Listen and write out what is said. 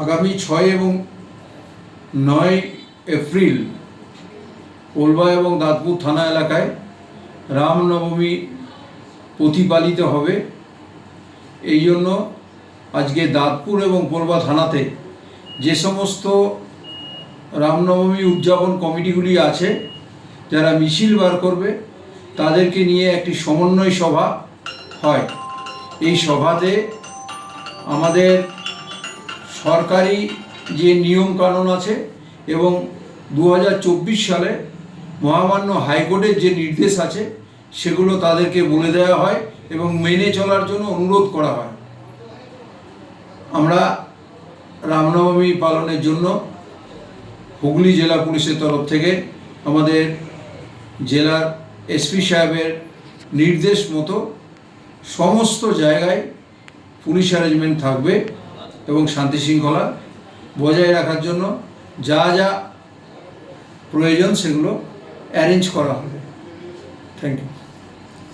আগামী ছয় এবং নয় এপ্রিল কোলবা এবং দাঁতপুর থানা এলাকায় রামনবমী প্রতিপালিত হবে। এই জন্য আজকে দাঁতপুর এবং কোলবা থানাতে যে সমস্ত রামনবমী উদযাপন কমিটিগুলি আছে, যারা মিছিল বার করবে, তাদেরকে নিয়ে একটি সমন্বয় সভা হয়। এই সভাতে আমাদের সরকারি যে নিয়ম কানুন আছে এবং দু হাজার চব্বিশ সালে মহামান্য হাইকোর্টের যে নির্দেশ আছে, সেগুলো তাদেরকে বলে দেওয়া হয় এবং মেনে চলার জন্য অনুরোধ করা হয়। আমরা রামনবমী পালনের জন্য হুগলি জেলা পুলিশের তরফ থেকে আমাদের জেলার এসপি সাহেবের নির্দেশ মতো সমস্ত জায়গায় পুলিশ অ্যারেঞ্জমেন্ট থাকবে। এবং শান্তি শৃঙ্খলা বজায় রাখার জন্য যা যা প্রয়োজন সেগুলো অ্যারেঞ্জ করা হবে। Thank you